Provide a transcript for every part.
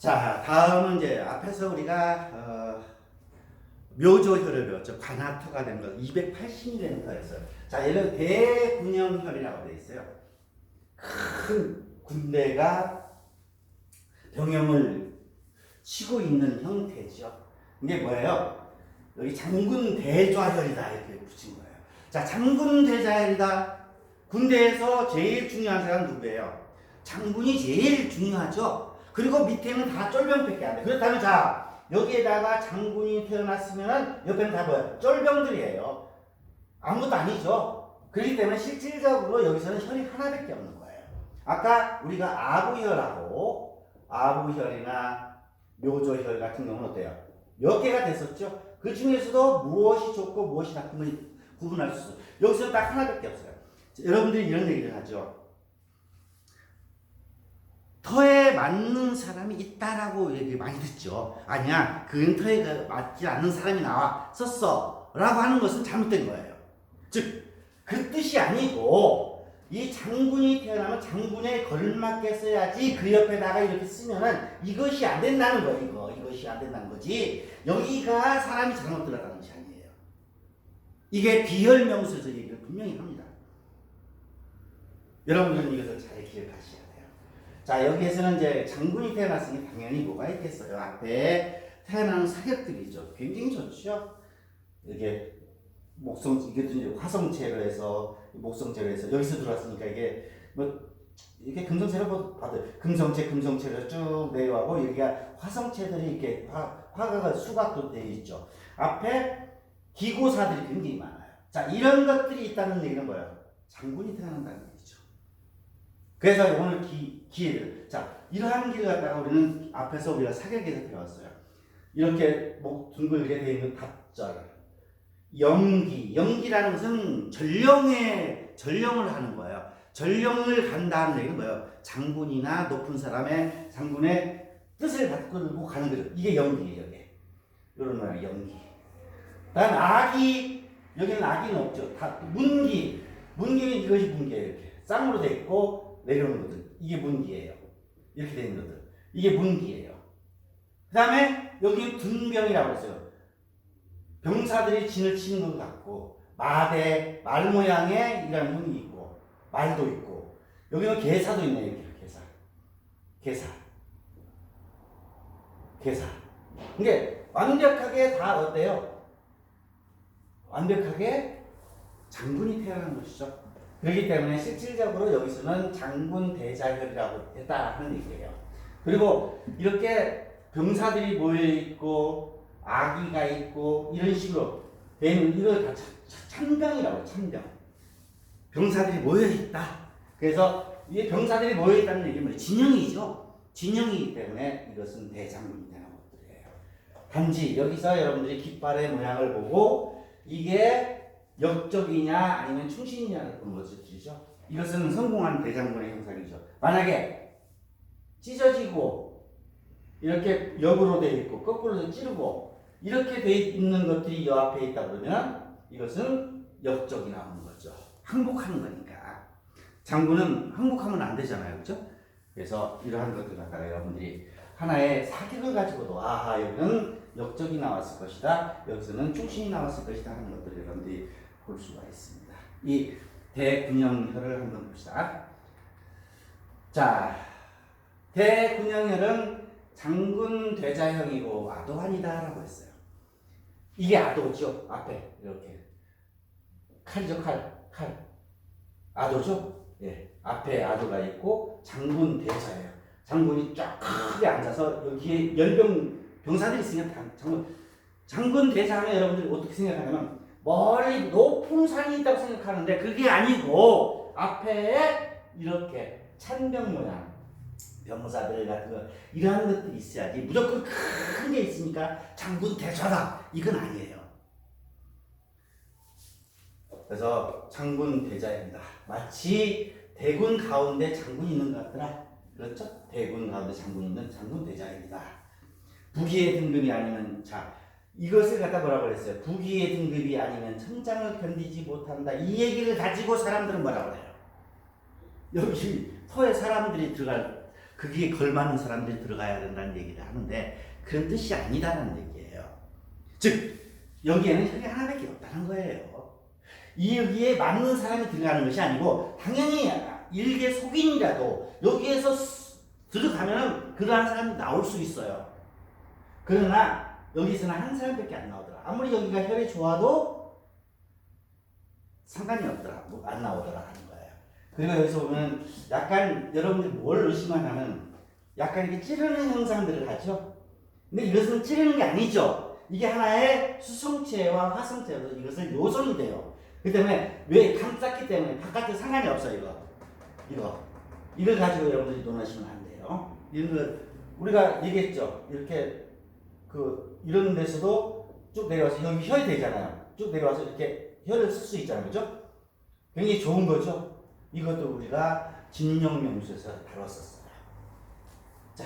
자, 다음은 이제 앞에서 우리가 어, 묘조혈을 배웠죠. 관하토가 된 거. 280mm 터였어요. 자, 얘는 대군형혈이라고 되어 있어요. 큰 군대가 병영을 치고 있는 형태죠. 이게 뭐예요? 여기 장군 대좌혈이다 이렇게 붙인 거예요. 자, 장군 대좌혈이다. 군대에서 제일 중요한 사람 누구예요? 장군이 제일 중요하죠. 그리고 밑에는 다 쫄병밖에 안 돼. 그렇다면 자 여기에다가 장군이 태어났으면은 옆에는 다 뭐야? 쫄병들이에요. 아무것도 아니죠. 그렇기 때문에 실질적으로 여기서는 혈이 하나밖에 없는 거예요. 아까 우리가 아부혈하고 아부혈이나 묘조혈 같은 경우는 어때요? 몇 개가 됐었죠? 그 중에서도 무엇이 좋고 무엇이 나쁨을 구분할 수 있어요. 여기서는 딱 하나밖에 없어요. 자, 여러분들이 이런 얘기를 하죠. 터에 맞는 사람이 있다라고 얘기 많이 듣죠. 아니야, 그는 터에 그 맞지 않는 사람이 나왔었어. 라고 하는 것은 잘못된 거예요. 즉, 그 뜻이 아니고, 이 장군이 태어나면 장군에 걸맞게 써야지 그 옆에다가 이렇게 쓰면은 이것이 안 된다는 거예요, 이거. 이것이 안 된다는 거지. 여기가 사람이 잘못 들어가는 것이 아니에요. 이게 비혈명수에서 얘기를 분명히 합니다. 여러분들은 이것을 잘 기억하셔야 돼요. 자, 여기에서는 이제 장군이 태어났으니 당연히 뭐가 있겠어요? 앞에 태어나는 사격들이죠. 굉장히 좋죠. 이게 목성, 이제 화성체로 해서, 목성체로 해서, 여기서 들어왔으니까 이게 뭐, 이게 금성체로 봐도, 금성체, 금성체로 쭉 내려가고, 여기가 화성체들이 이렇게 화, 화가가 수각도 되어 있죠. 앞에 기고사들이 굉장히 많아요. 자, 이런 것들이 있다는 얘기는 뭐예요? 장군이 태어난다는. 그래서 오늘 기, 기회를 자 이러한 길을 갖다가 우리는 앞에서 우리가 사격에서 배웠어요. 이렇게 목 둥글게 되어 있는 답절 연기 연기라는 것은 전령의 전령을 하는 거예요. 전령을 간다는 얘기는 뭐예요? 장군이나 높은 사람의 장군의 뜻을 받고 가는 거죠. 이게 연기예요. 이게 이런 거야 연기. 다음 악이 여기는 악이는 없죠. 다 문기 문기는 이것이 문기예요. 이렇게 쌍으로 돼 있고 내려오는 것들 이게 문기예요. 이렇게 되는 것들 이게 문기예요. 그 다음에 여기 등병이라고 했어요. 병사들이 진을 치는 것 같고 마대 말 모양의 이런 문이 있고 말도 있고 여기는 개사도 있네요. 이렇게 개사 개사 개사 이게 완벽하게 다 어때요? 완벽하게 장군이 태어난 것이죠. 그렇기 때문에 실질적으로 여기서는 장군 대자혈이라고 했다 하는 얘기예요. 그리고 이렇게 병사들이 모여 있고 아기가 있고 이런 식으로 되는 이걸 다 참병이라고. 참병. 병사들이 모여 있다. 그래서 이 병사들이 모여 있다는 얘기는? 진영이죠. 진영이기 때문에 이것은 대장군이 되는 것들이에요. 단지 여기서 여러분들이 깃발의 모양을 보고 이게 역적이냐 아니면 충신이냐를 것이죠. 이것은 성공한 대장군의 형상이죠. 만약에 찢어지고 이렇게 역으로 되어 있고 거꾸로 찌르고 이렇게 되어 있는 것들이 여 앞에 있다 그러면 이것은 역적이 나오는 거죠. 항복하는 거니까. 장군은 항복하면 안 되잖아요. 그죠? 그래서 이러한 것들 갖다가 여러분들이 하나의 사격을 가지고도 아하 여기는 역적이 나왔을 것이다. 여기서는 충신이 나왔을 것이다 하는 것들을 여러분들이 볼 수가 있습니다. 이 대군형혈을 한번 봅시다. 자, 대군형혈은 장군 대자형이고 아도환이다라고 했어요. 이게 아도죠. 앞에 이렇게 칼이죠 칼, 칼. 아도죠. 예, 앞에 아도가 있고 장군 대자예요. 장군이 쫙 크게 앉아서 여기에 연병 병사들이 있으니까 장군 장군 대자하면 여러분들이 어떻게 생각하냐면 멀리 높은 산이 있다고 생각하는데 그게 아니고 앞에 이렇게 찬병 모양 병사들 같은 거 이러한 것들이 있어야지 무조건 큰 게 있으니까 장군 대좌다 이건 아니에요. 그래서 장군 대자입니다. 마치 대군 가운데 장군이 있는 것 같더라. 그렇죠? 대군 가운데 장군 있는 장군 대자입니다. 부기의 등급이 아니면 자 이것을 갖다 뭐라고 그랬어요? 부기의 등급이 아니면 천장을 견디지 못한다. 이 얘기를 가지고 사람들은 뭐라고 해요? 여기 터에 사람들이 들어갈 그게 걸맞는 사람들이 들어가야 된다는 얘기를 하는데 그런 뜻이 아니다라는 얘기예요. 즉 여기에는 혈이 하나밖에 없다는 거예요. 이 여기에 맞는 사람이 들어가는 것이 아니고 당연히 일개 속인이라도 여기에서 스- 들어가면 그러한 사람이 나올 수 있어요. 그러나 여기서는 한 사람밖에 안 나오더라. 아무리 여기가 혈이 좋아도 상관이 없더라. 뭐 안 나오더라 하는 거예요. 그리고 여기서 보면 약간 여러분들이 뭘 의심하냐면 약간 이렇게 찌르는 현상들을 하죠. 근데 이것은 찌르는 게 아니죠. 이게 하나의 수성체와 화성체여서 이것을 요소이 돼요. 그 때문에 왜 감쌌기 때문에 바깥에 상관이 없어요. 이거. 이거. 이걸 가지고 여러분들이 논하시면 안 돼요. 이런 거 우리가 얘기했죠. 이렇게 그 이런 데서도 쭉 내려와서 여기 혈이 되잖아요. 쭉 내려와서 이렇게 혈을 쓸 수 있잖아요. 그죠? 굉장히 좋은 거죠. 이것도 우리가 진영명수에서 다뤘었어요. 자,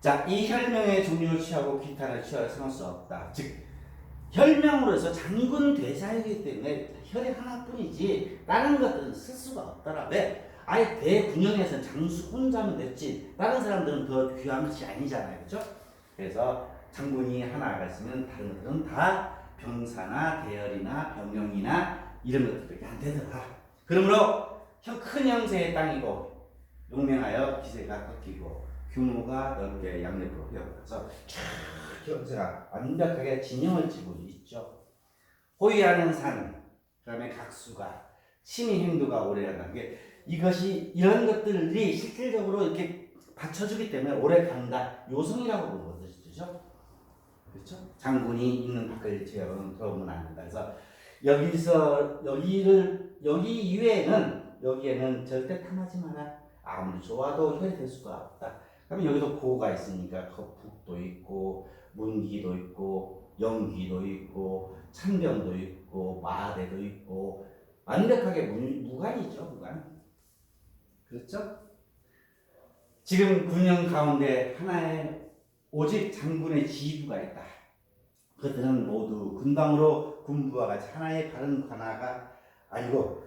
자, 이 혈명의 종류를 취하고 기타를 취하여 생할 수 없다. 즉, 혈명으로서 장군 대사이기 때문에 혈이 하나뿐이지 다른 것들은 쓸 수가 없더라. 왜? 아예 대군형에서는 장수 혼자면 됐지. 다른 사람들은 더 귀한 것이 아니잖아요. 그죠? 그래서 장군이 하나가 있으면 다른 것들은 다 병사나 대열이나 병영이나 이런 것들밖에 안 되더라. 그러므로 형- 큰 형세의 땅이고 용맹하여 기세가 꺾이고 규모가 넓게 양옆으로 휘어서 쫙 형세가 완벽하게 진영을 지고 있죠. 호위하는 산, 그 다음에 각수가 치미 행도가 오래간다는 게 이것이 이런 것들이 실질적으로 이렇게 받쳐주기 때문에 오래 간다. 요성이라고 것이죠. 그렇죠? 장군이 있는 밖을 안 된다. 그래서 여기서 여기를 여기 이외에는 여기에는 절대 탐하지 마라. 아무리 좋아도 혈될 수가 없다. 그러면 여기도 고가 있으니까 거북도 있고 문기도 있고 영기도 있고 찬병도 있고 마대도 있고 완벽하게 무, 무관이죠 무관. 그렇죠? 지금 군영 가운데 하나의 오직 장군의 지휘부가 있다. 그들은 모두 군방으로 군부와 같이 하나의 바른 관하가 아니고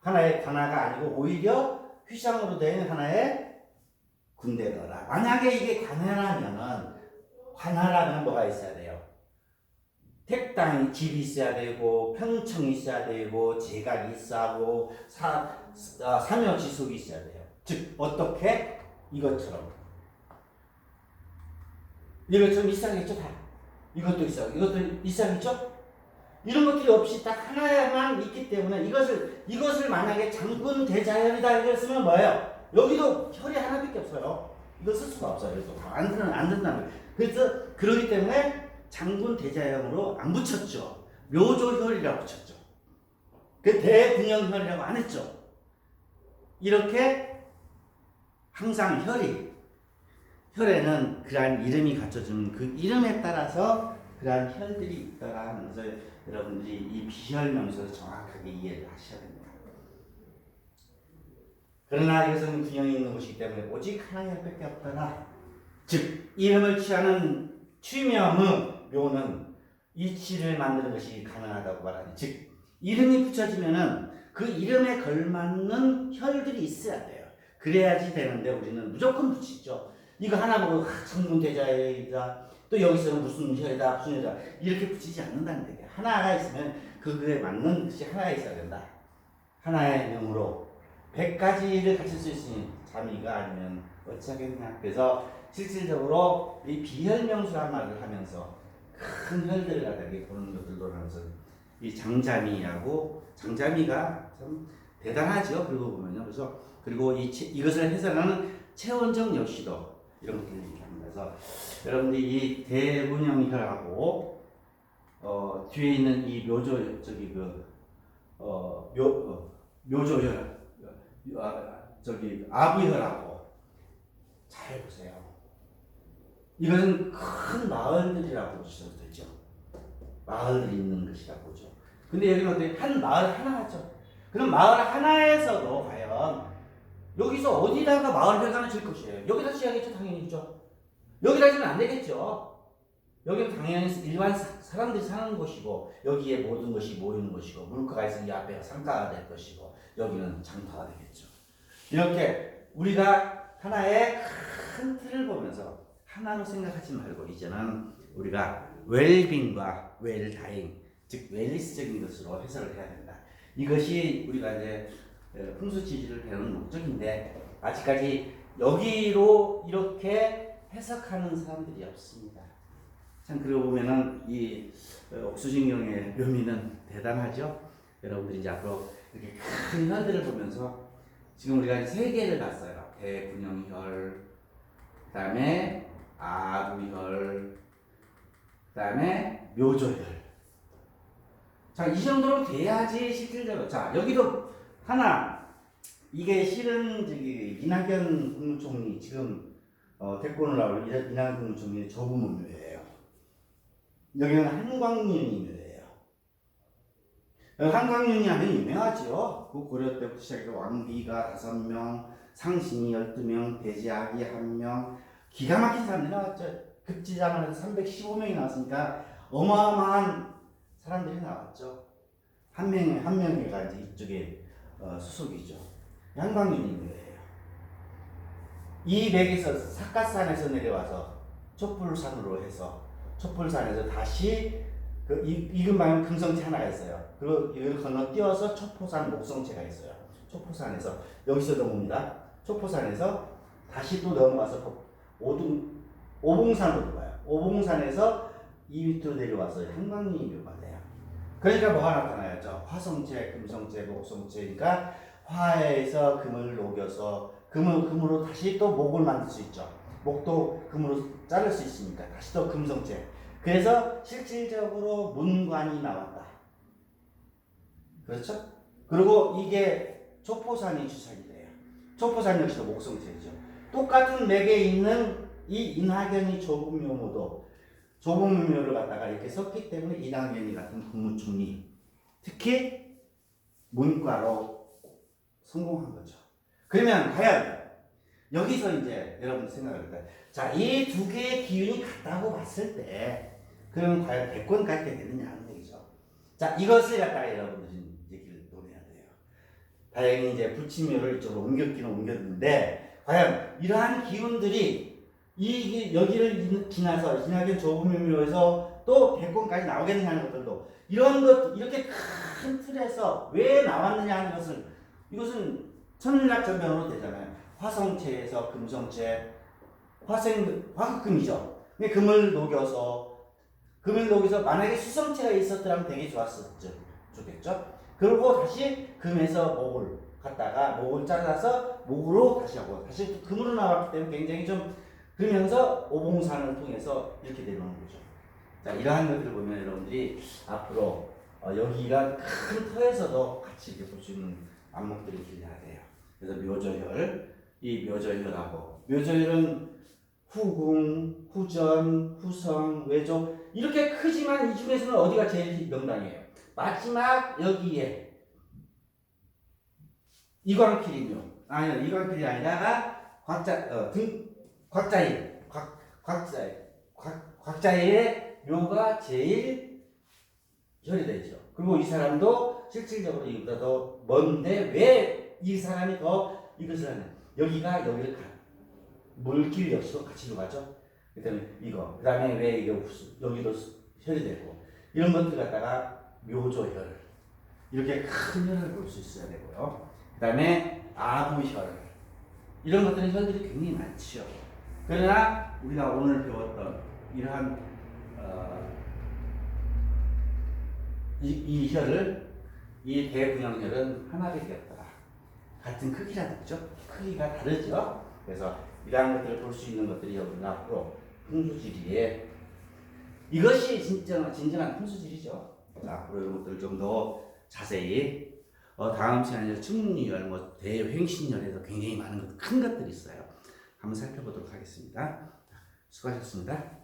하나의 관하가 아니고 오히려 휘장으로 된 하나의 군대더라. 만약에 이게 관하라면은 관하라면 뭐가 있어야 돼요? 택당이 집이 있어야 되고 평청이 있어야 되고 제각이 있어야 하고 사, 아, 사묘지속이 있어야 돼요. 즉 어떻게 이것처럼 이것처럼 있어야겠죠 다. 이것도 있어. 이것도 있어야겠죠? 이런 것들이 없이 딱 하나만 있기 때문에 이것을 이것을 만약에 장군 대자연이다 이랬으면 뭐예요? 여기도 혈이 하나밖에 없어요. 이거 쓸 수가 없어요. 그래서 안 되는 안 된다는 거예요. 그래서 그러기 때문에 장군 대자연으로 안 붙였죠. 묘조혈이라고 붙였죠. 그 대군영혈이라고 안 했죠. 이렇게 항상 혈이 혈에는 그러한 이름이 갖춰주는 그 이름에 따라서 그러한 혈들이 있더라 것을 여러분들이 이 비혈 명소를 정확하게 이해를 하셔야 됩니다. 그러나 이것은 균형이 있는 것이기 때문에 오직 하나의 혈밖에 없더라. 즉 이름을 취하는 취명의 묘는 이치를 만드는 것이 가능하다고 말하니 즉 이름이 붙여지면은 그 이름에 걸맞는 혈들이 있어야 돼요. 그래야지 되는데 우리는 무조건 붙이죠. 이거 하나 보고 아, 천군 대자이다. 또 여기서는 무슨 혈이다, 무슨 혈이다 이렇게 붙이지 않는다는 얘기야. 하나가 있으면 그거에 맞는 것이 하나가 있어야 된다. 하나의 명으로 백 가지를 갖출 수 있으니 자미가 아니면 어찌하겠냐. 그래서 실질적으로 이 비혈명수란 말을 하면서 큰 혈들을 이렇게 보는 것들도 하면서 이 장자미하고 장자미가 참 대단하죠. 그리고 보면요. 그래서 그리고 이 체- 이것을 해설하는 최원정 역시도 이런 것들을 얘기합니다. 그래서 여러분들이 이 대문영혈하고 어, 뒤에 있는 이 묘조 저기 그 어, 묘 어, 묘조혈 어, 아, 저기 아부혈하고 잘 보세요. 이것은 큰 마을들이라고 보셔도 되죠. 마을이 있는 것이라고 보죠. 근데 여기는 어떻게 한 마을 하나죠. 그럼 마을 하나에서도 과연 여기서 어디다가 마을 회관을 질 것이에요? 여기다 지어야겠죠, 당연히죠. 여기다 지면 안 되겠죠. 여기는 당연히 일반 사- 사람들이 사는 곳이고 여기에 모든 것이 모이는 곳이고 물가가 있으니 이 앞에 상가가 될 것이고 여기는 장터가 되겠죠. 이렇게 우리가 하나의 큰 틀을 보면서 하나로 생각하지 말고 이제는 우리가 웰빙과 웰다잉 즉 웰리스적인 것으로 해석을 해야 된다. 이것이 우리가 이제 어, 풍수지리를 배우는 목적인데 아직까지 여기로 이렇게 해석하는 사람들이 없습니다. 참 그러고 보면은 이 어, 옥수진경의 묘미는 대단하죠. 여러분들이 이제 앞으로 이렇게 큰 혈들을 보면서 지금 우리가 세 개를 봤어요. 대분영혈, 그다음에 아부혈, 그다음에 묘조혈. 자, 이 정도로 돼야지 실질적으로. 자, 여기도 하나 이게 실은 저기 이낙연 국무총리 지금 어, 대권을 있는 이낙연 국무총리의 조부문묘예요. 여기는 한광윤이 묘예요. 한광윤이 하면 유명하죠. 그 고려 때부터 시작해서 왕비가 다섯 명, 상신이 열두 명, 대제학이 한 명, 기가 막힌 사람들이 나왔죠. 급지장을 해서 315명이 나왔으니까 어마어마한 사람들이 나왔죠. 한 명에 한 명이가 이제 이쪽에 어, 수속이죠. 양광윤인 거예요. 이 맥에서 사카산에서 내려와서 촛불산으로 해서 촛불산에서 다시 그 이, 이근방에 금성체 하나가 있어요. 그리고 이걸 건너뛰어서 초포산 목성체가 있어요. 초포산에서 여기서 넘어옵니다. 초포산에서 다시 또 넘어가서 오등 오봉산으로 가요. 오봉산에서 이 밑으로 내려와서 한강리 묘가 돼요. 그러니까 뭐가 나타나요? 화성체, 금성체, 목성체니까 화에서 금을 녹여서 금을 금으로 다시 또 목을 만들 수 있죠. 목도 금으로 자를 수 있으니까 다시 또 금성체. 그래서 실질적으로 문관이 나왔다. 그렇죠? 그리고 이게 초포산이 주산이 돼요. 초포산 역시도 목성체죠. 똑같은 맥에 있는 이 인하견이 조국묘모도 조국묘를 갖다가 이렇게 썼기 때문에 이낙연이 같은 국무총리 특히 문과로 성공한 거죠. 그러면 과연 여기서 이제 여러분 생각할 때, 자, 이 두 개의 기운이 같다고 봤을 때, 그러면 과연 대권까지 되겠느냐 하는 얘기죠. 자, 이것을 갖다가 여러분들이 얘기를 논해야 돼요. 다행히 이제 불치묘를 이쪽으로 옮겼기는 옮겼는데, 과연 이러한 기운들이 이 여기를 지나서 지나게 조금묘에서 또 대권까지 나오겠느냐 하는 것들도 이런 것 이렇게 큰 틀에서 왜 나왔느냐 하는 것을 이것은 천일학 전변으로 되잖아요. 화성체에서 금성체, 화생 화흑금이죠. 근데 금을 녹여서 금을 녹여서 만약에 수성체가 있었더라면 되게 좋았었죠. 좋겠죠. 그리고 다시 금에서 목을 갖다가 목을 잘라서 목으로 다시 하고 다시 또 금으로 나왔기 때문에 굉장히 좀 그러면서 오봉산을 통해서 이렇게 내려오는 거죠. 자 이러한 것들을 보면 여러분들이 앞으로 어, 여기가 큰 터에서도 같이 이렇게 볼 수 있는 안목들이 길러야 돼요. 그래서 묘저혈, 이 묘저혈하고 묘저혈은 후궁, 후전, 후성, 외조 이렇게 크지만 이 중에서는 어디가 제일 명당이에요? 마지막 여기에 이광필이묘 아니요 이광필이 아니라 곽자 어, 등 곽자일 곽 곽자일 곽 곽자일의 묘가 제일 혈이 되죠. 그리고 이 사람도 실질적으로 이보다 더 먼데 왜 이 사람이 더 이것을 하냐? 여기가 여기를 가. 물길 역시도 같이 가죠. 그 다음에 이거, 그 다음에 왜 이게 여기도 혈이 되고 이런 것들 갖다가 묘조혈 이렇게 큰 혈을 볼 수 있어야 되고요. 그 다음에 아부혈 이런 것들은 혈들이 굉장히 많지요. 그러나 우리가 오늘 배웠던 이러한 어, 이, 이 혈을 이 대분양혈은 하나밖에 없더라. 같은 크기라는 거죠. 크기가 다르죠. 그래서 이러한 것들을 볼 수 있는 것들이 우리가 앞으로 풍수지리에 이것이 진짜 진정한 풍수지리죠. 앞으로 이런 것들을 좀 더 자세히 어, 다음 시간에 충문이열, 뭐 대횡신열에서 굉장히 많은 것, 큰 것들이 있어요. 한번 살펴보도록 하겠습니다. 수고하셨습니다.